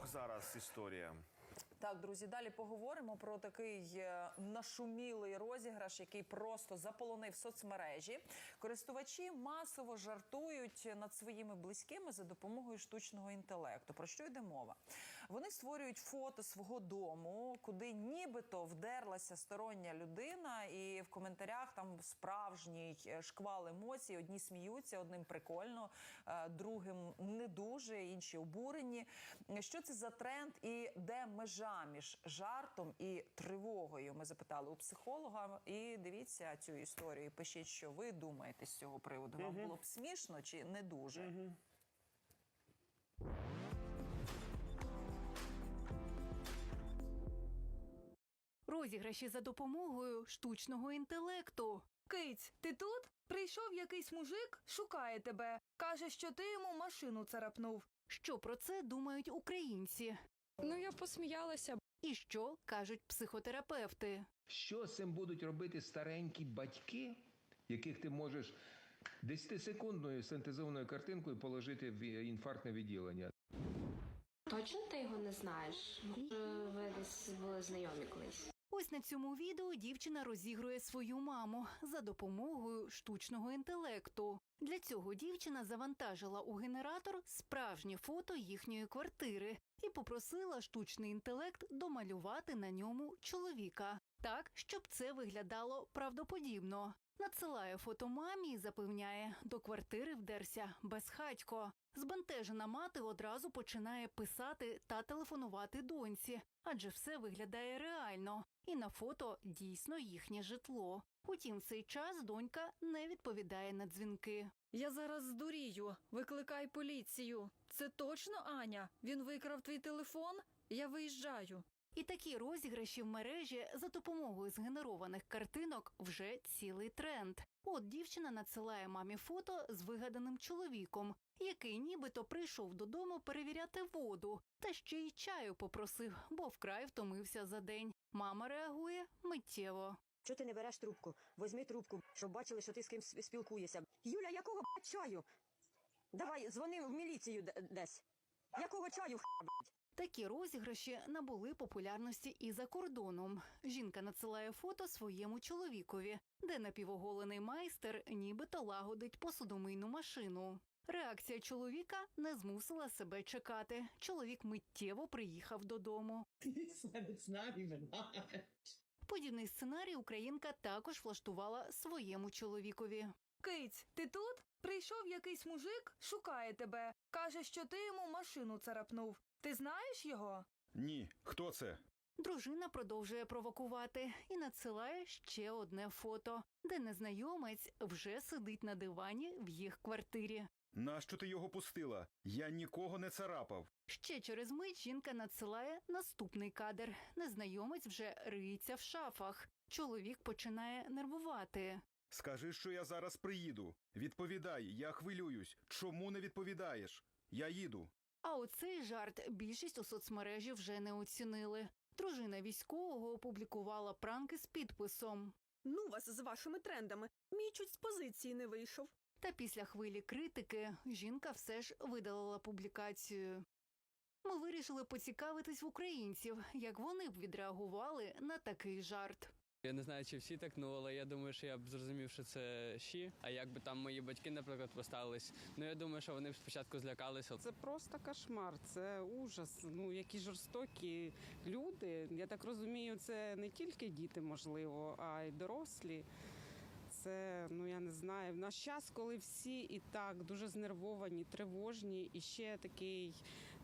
Шок зараз історія. Так, друзі, далі поговоримо про такий е, нашумілий розіграш, який просто заполонив соцмережі. Користувачі масово жартують над своїми близькими за допомогою штучного інтелекту. Про що йде мова? Вони створюють фото свого дому, куди нібито вдерлася стороння людина, і в коментарях там справжній е, шквал емоцій. Одні сміються, одним прикольно, е, другим не дуже, інші обурені. Що це за тренд і де межа між жартом і тривогою? Ми запитали у психолога. І дивіться цю історію. і Пишіть, що ви думаєте з цього приводу. Вам було б смішно чи не дуже? Розіграші за допомогою штучного інтелекту. Киць, ти тут? Прийшов якийсь мужик, шукає тебе. Каже, що ти йому машину царапнув. Що про це думають українці? Ну я посміялася. І що кажуть психотерапевти? Що з цим будуть робити старенькі батьки, яких ти можеш 10-секундною синтезованою картинкою положити в інфарктне відділення? Точно ти його не знаєш? Може, ви десь були знайомі колись? Ось на цьому відео дівчина розігрує свою маму за допомогою штучного інтелекту. Для цього дівчина завантажила у генератор справжнє фото їхньої квартири і попросила штучний інтелект домалювати на ньому чоловіка так, щоб це виглядало правдоподібно. Надсилає фото мамі і запевняє, до квартири вдерся безхатько. Збентежена мати одразу починає писати та телефонувати доньці, адже все виглядає реально, і на фото дійсно їхнє житло. Утім, в цей час донька не відповідає на дзвінки. Я зараз здурію. Викликай поліцію. Це точно Аня. Він викрав твій телефон. Я виїжджаю. І такі розіграші в мережі за допомогою згенерованих картинок вже цілий тренд. От дівчина надсилає мамі фото з вигаданим чоловіком, який нібито прийшов додому перевіряти воду, та ще й чаю попросив, бо вкрай втомився за день. Мама реагує миттєво. Чого ти не береш трубку? Возьми трубку, щоб бачили, що ти з ким спілкуєшся. Юля, якого чаю? Давай, дзвони в міліцію десь. Якого чаю х**, б***? Такі розіграші набули популярності і за кордоном. Жінка надсилає фото своєму чоловікові, де напівоголений майстер нібито лагодить посудомийну машину. Реакція чоловіка не змусила себе чекати. Чоловік миттєво приїхав додому. Подібний сценарій українка також влаштувала своєму чоловікові. Киць, ти тут? Прийшов якийсь мужик, шукає тебе. Каже, що ти йому машину царапнув. Ти знаєш його? Ні, хто це? Дружина продовжує провокувати і надсилає ще одне фото, де незнайомець вже сидить на дивані в їх квартирі. Нащо ти його пустила? Я нікого не царапав. Ще через мить жінка надсилає наступний кадр. Незнайомець вже риється в шафах. Чоловік починає нервувати. Скажи, що я зараз приїду. Відповідай, я хвилююсь. Чому не відповідаєш? Я їду. А оцей жарт більшість у соцмережі вже не оцінили. Дружина військового опублікувала пранки з підписом. Ну вас з вашими трендами. Мій чуть з позиції не вийшов. Та після хвилі критики жінка все ж видалила публікацію. Ми вирішили поцікавитись в українців, як вони б відреагували на такий жарт. Я не знаю, чи всі так, ну але я думаю, що я б зрозумів, що це щі. А якби там мої батьки, наприклад, поставились, ну я думаю, що вони б спочатку злякалися. Це просто кошмар, це ужас. Ну які жорстокі люди. Я так розумію, це не тільки діти, можливо, а й дорослі. Це ну я не знаю. В наш час, коли всі і так дуже знервовані, тривожні, і ще такий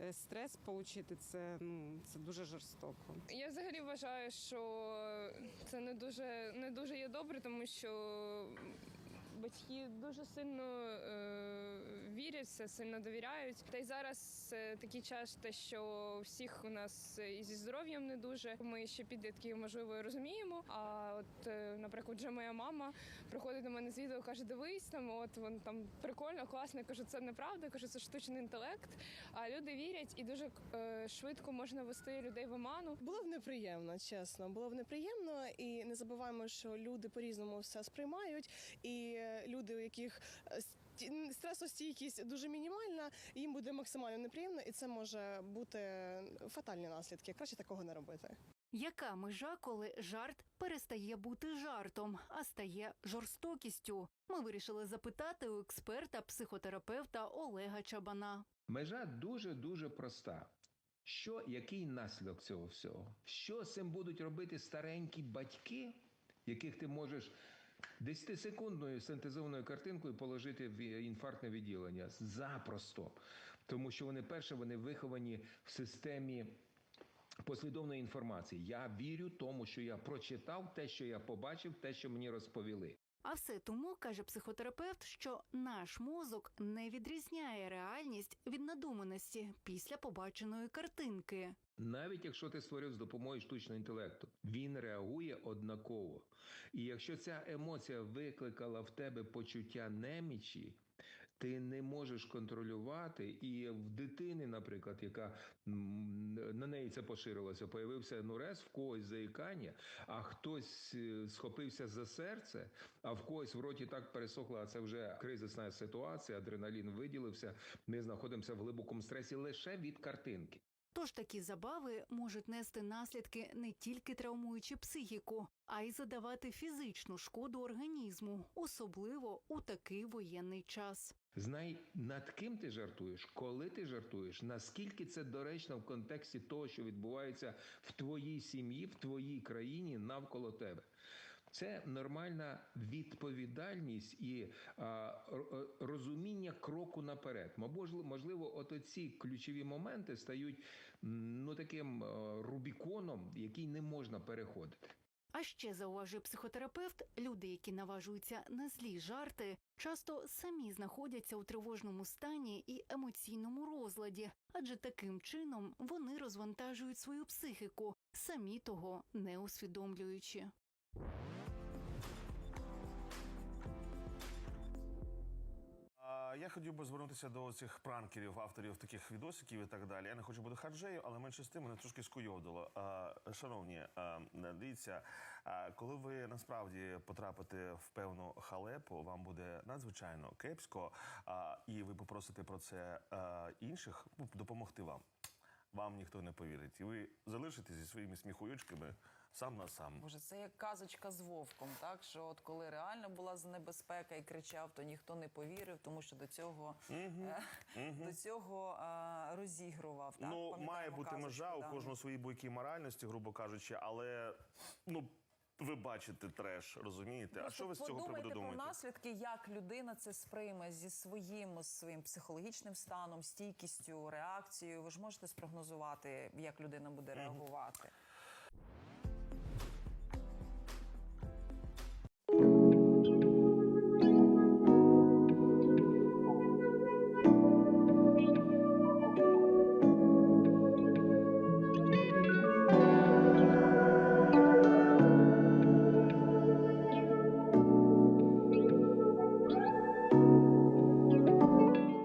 е, стрес отримати, це ну це дуже жорстоко. Я взагалі вважаю, що це не дуже не дуже є добре, тому що батьки дуже сильно е, вірять, в це сильно довіряють. Та й зараз е, такий час, те, що всіх у нас і зі здоров'ям не дуже. Ми ще підлітки, можливо, розуміємо. А от, е, наприклад, вже моя мама приходить до мене з відео, каже: Дивись там, от вон там прикольно, класно. Я кажу, це неправда. кажу, це штучний інтелект. А люди вірять і дуже е, швидко можна вести людей в оману. Було б неприємно, чесно. Було б неприємно, і не забуваємо, що люди по-різному все сприймають. І е, люди, у яких е, стресостійкість дуже мінімальна, їм буде максимально неприємно, і це може бути фатальні наслідки. Краще такого не робити. Яка межа, коли жарт перестає бути жартом, а стає жорстокістю? Ми вирішили запитати у експерта, психотерапевта Олега Чабана. Межа дуже дуже проста. Що, який наслідок цього всього? Що з цим будуть робити старенькі батьки, яких ти можеш 10-секундною синтезованою картинкою положити в інфарктне відділення? Запросто. Тому що вони перше, вони виховані в системі послідовної інформації. Я вірю тому, що я прочитав те, що я побачив, те, що мені розповіли. А все тому, каже психотерапевт, що наш мозок не відрізняє реальність від надуманості після побаченої картинки. Навіть якщо ти створив з допомогою штучного інтелекту, він реагує однаково. І якщо ця емоція викликала в тебе почуття немічі, ти не можеш контролювати, і в дитини, наприклад, яка на неї це поширилося, появився нурез, в когось заїкання, а хтось е, схопився за серце, а в когось в роті так пересохло, а це вже кризисна ситуація, адреналін виділився. Ми знаходимося в глибокому стресі лише від картинки. Тож такі забави можуть нести наслідки не тільки травмуючи психіку, а й задавати фізичну шкоду організму, особливо у такий воєнний час. Знай, над ким ти жартуєш, коли ти жартуєш, наскільки це доречно в контексті того, що відбувається в твоїй сім'ї, в твоїй країні навколо тебе. Це нормальна відповідальність і а, р- р- розуміння кроку наперед. Можливо, от ці ключові моменти стають ну таким е, рубіконом, який не можна переходити. А ще зауважує психотерапевт, люди, які наважуються на злі жарти, часто самі знаходяться у тривожному стані і емоційному розладі, адже таким чином вони розвантажують свою психіку, самі того не усвідомлюючи. Хотів би звернутися до цих пранкерів, авторів таких відосиків і так далі. Я не хочу бути хаджею, але менше з тим мене трошки скуйовдило. Шановні, дивіться, коли ви насправді потрапите в певну халепу, вам буде надзвичайно кепсько, а, і ви попросите про це інших ну, допомогти вам. Вам ніхто не повірить, і ви залишитесь зі своїми сміхуючками сам на сам. Боже, це як казочка з вовком, так що от коли реально була небезпека і кричав, то ніхто не повірив, тому що до цього е, до цього е, розігрував. Так? Ну, має бути казочку, межа, у да. кожного свої бойкі моральності, грубо кажучи, але ну. Ви бачите треш, розумієте? а що ви з цього приводу думаєте? про наслідки, як людина це сприйме зі своїм своїм психологічним станом, стійкістю, реакцією. Ви ж можете спрогнозувати, як людина буде реагувати.